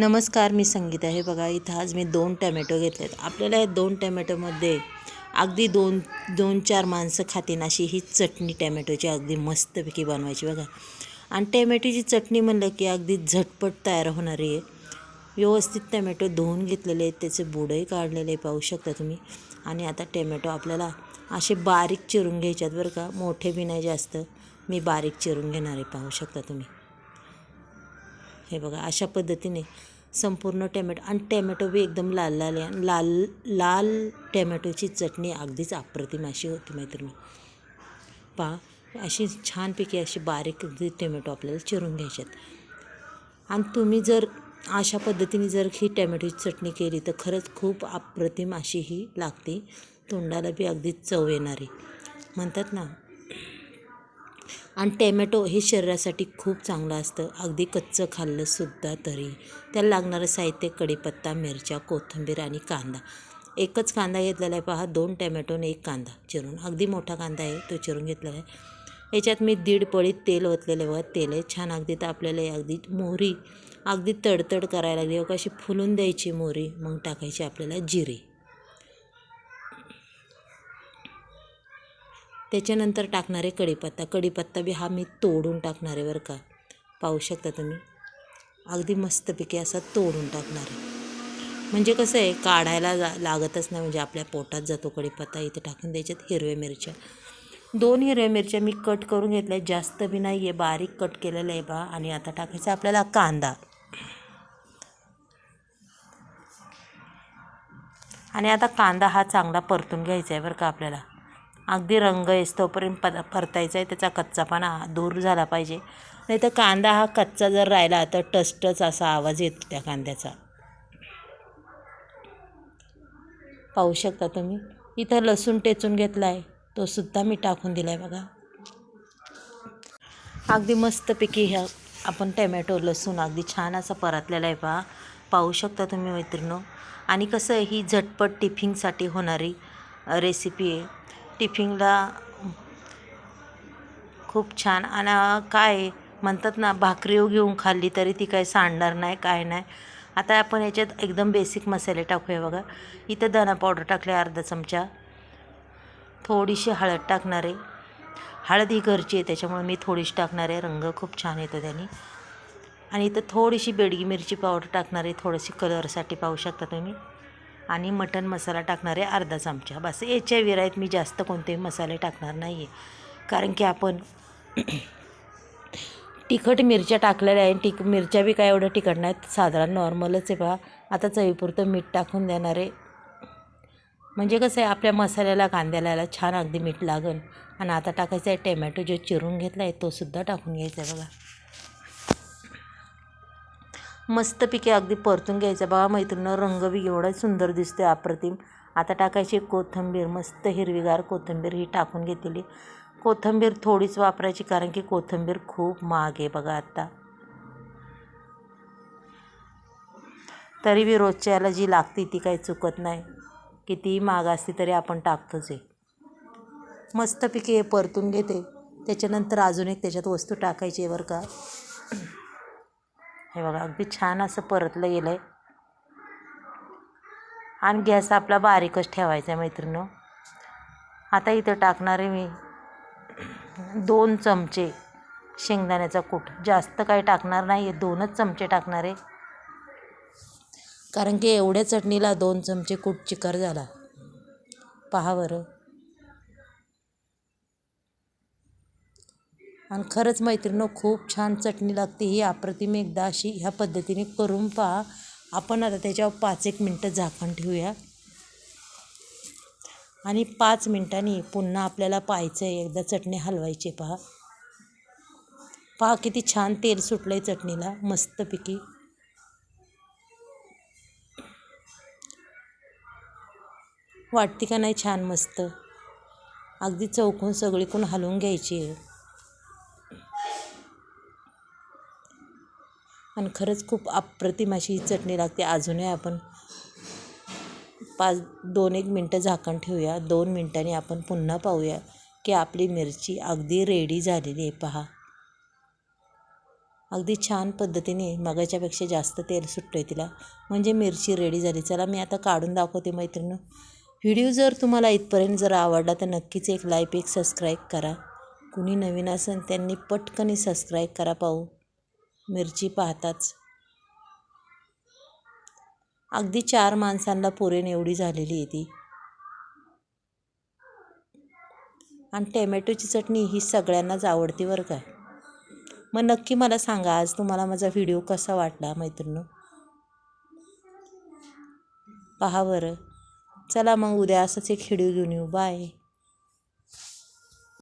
नमस्कार मी संगीता हे बघा इथं आज मी दोन टमॅटो घेतलेत. आपल्याला या दोन टमॅटोमध्ये अगदी दोन दोन चार माणसं खातीन अशी ही चटणी टॅमॅटोची अगदी मस्तपैकी बनवायची बघा. आणि टॅमॅटोची चटणी म्हणलं की अगदी झटपट तयार होणारी आहे. व्यवस्थित टमॅटो धुवून घेतलेले आहेत. त्याचे बुडही काढलेले पाहू शकता तुम्ही. आणि आता टॅमॅटो आपल्याला असे बारीक चिरून घ्यायच्यात बरं का. मोठे बी नाही जास्त. मी बारीक चिरून घेणार आहे पाहू शकता तुम्ही. हे बघा अशा पद्धतीने संपूर्ण टॅमॅटो आणि टॅमॅटो बी एकदम लाल लाल आहे आणि लाल लाल टॅमॅटोची चटणी अगदीच अप्रतिम अशी होती मैत्रिणी. पहा अशी छानपैकी अशी बारीक अगदी टॅमॅटो आपल्याला चिरून घ्यायच्यात आणि तुम्ही जर अशा पद्धतीने जर ही टॅमॅटोची चटणी केली तर खरंच खूप अप्रतिम अशी ही लागते. तोंडाला बी अगदी चव येणारी. म्हणतात ना आणि टॅमॅटो हे शरीरासाठी खूप चांगलं असतं. अगदी कच्चं खाल्लंसुद्धा तरी. त्याला लागणारं साहित्य कढीपत्ता मिरच्या कोथिंबीर आणि कांदा. एकच कांदा घेतलेला आहे पहा. दोन टॅमॅटो आणि एक कांदा चिरून. अगदी मोठा कांदा आहे. तो चिरून घेतलेला आहे. याच्यात मी दीड पळी तेल ओतलेले आहे बघा. तेल आहे. छान अगदी तर आपल्याला अगदी मोहरी. अगदी तडतड करायला लागली. बघा अशी फुलून द्यायची मोहरी. मग टाकायची आपल्याला जिरे. त्याच्यानंतर टाकणारे कढीपत्ता. कढीपत्ता बी हा मी तोडून टाकणार आहे बरं का. पाहू शकता तुम्ही. अगदी मस्तपैकी असा तोडून टाकणार. आहे म्हणजे कसं आहे काढायला जा लागतच नाही. म्हणजे आपल्या पोटात जातो कढीपत्ता इथे टाकून द्यायच्यात हिरव्या मिरच्या. दोन हिरव्या मिरच्या मी कट करून घेतल्या. जास्त बी नाही आहे बारीक कट केलेलं आहे बा. आणि आता टाकायचा आपल्याला कांदा. आणि आता कांदा हा चांगला परतून घ्यायचा आहे बरं का आपल्याला. अगदी रंग येस तोपर्यंत प परतायचा आहे त्याचा कच्चापणा दूर झाला पाहिजे. नाही तर कांदा हा कच्चा जर राहिला तर टचटच असा आवाज येतो त्या कांद्याचा. पाहू शकता तुम्ही? इथं लसूण टेचून घेतला आहे तो सुद्धा मी टाकून दिला आहे बघा. अगदी मस्तपैकी ह्या आपण टमॅटो लसूण अगदी छान असा परतलेला आहे पहा. पाहू शकता तुम्ही मैत्रिणो. आणि कसं आहे ही झटपट टिफिनसाठी होणारी रेसिपी आहे. टिफिनला खूप छान. आणि काय म्हणतात ना भाकरी घेऊन खाल्ली तरी ती काही सांडणार नाही काय नाही. आता आपण याच्यात एकदम बेसिक मसाले टाकूया बघा. इथं धना पावडर टाकले अर्धा चमचा. थोडीशी हळद टाकणार आहे. हळद ही घरची आहे त्याच्यामुळे मी थोडीशी टाकणार आहे. रंग खूप छान येतो त्याने. आणि इथं थोडीशी बेडगी मिरची पावडर टाकणार आहे. थोडीशी कलरसाठी पाहू शकता तुम्ही. आणि मटण मसाला टाकणार आहे अर्धा चमचा. बस याच्या विरायत मी जास्त कोणतेही मसाले टाकणार नाही आहे कारण की आपण तिखट मिरच्या टाकलेल्या आहे तिक मिरच्या बी काय एवढं तिखट नाहीत. साधारण नॉर्मलच आहे पहा आता चवीपुरतं मीठ टाकून देणार. आहे म्हणजे कसं आहे आपल्या मसाल्याला कांद्याला याला छान अगदी मीठ लागेल आणि आता टाकायचं आहे टॅमॅटो जो चिरून घेतला आहे तो सुद्धा टाकून घ्यायचा आहे बघा. मस्तपैकी अगदी परतून घ्यायचं. बघा मैत्रिणं रंग बी एवढा सुंदर दिसतो आहे अप्रतिम. आता टाकायची कोथिंबीर मस्त हिरवीगार कोथिंबीर ही टाकून घेतलेली. कोथिंबीर थोडीच वापरायची कारण की कोथिंबीर खूप महाग आहे बघा आत्ता तरी बी रोजच्या याला जी लागते ती काही चुकत नाही. कितीही महाग असते तरी आपण टाकतोच आहे. मस्तपैकी हे परतून घेते. त्याच्यानंतर अजून एक त्याच्यात वस्तू टाकायची आहे बरं का. हे बघा अगदी छान असं परतलं गेलं आहे आणि गॅस आपला बारीकच ठेवायचा आहे मैत्रिणी आता इथं टाकणार आहे मी दोन चमचे शेंगदाण्याचा कूट. जास्त काही टाकणार नाही आहे दोनच चमचे टाकणार आहे. कारण की एवढ्या चटणीला दोन चमचे कूट चिकर झाला. पहा बरं. आणि खरंच मैत्रिणं खूप छान चटणी लागते ही. अप्रतिम एकदा अशी ह्या पद्धतीने करून पहा. आपण आता त्याच्यावर पाच एक मिनटं झाकण ठेवूया. आणि पाच मिनटांनी पुन्हा आपल्याला पाहायचं आहे एकदा चटणी हलवायची पहा. पहा किती छान तेल सुटलं आहे चटणीला मस्तपैकी. वाटते का नाही छान मस्त? अगदी चौकून सगळीकून हलवून घ्यायची आहे. आणि खरंच खूप अप्रतिम अशी ही चटणी लागते. अजूनही आपण पाच दोन एक मिनटं झाकण ठेवूया. दोन मिनटांनी आपण पुन्हा पाहूया की आपली मिरची अगदी रेडी झालेली आहे. पहा. अगदी छान पद्धतीने मगाच्यापेक्षा जास्त तेल सुटतं आहे तिला. म्हणजे मिरची रेडी झाली. चला मी आता काढून दाखवते मैत्रिणी व्हिडिओ जर तुम्हाला इथपर्यंत जर आवडला तर नक्कीच एक लाईक एक सबस्क्राईब करा. कुणी नवीन असेल त्यांनी पटकन सबस्क्राईब करा पाहू. मिरची पाहताच. अगदी चार माणसांना पुरेन एवढी झालेली आहे ती. आणि टॅमॅटोची चटणी ही सगळ्यांनाच आवडते बरं का. मग नक्की मला सांगा आज तुम्हाला माझा व्हिडिओ कसा वाटला मैत्रिणी पहा बरं. चला मग उद्या असंच एक व्हिडिओ घेऊन येऊ. बाय.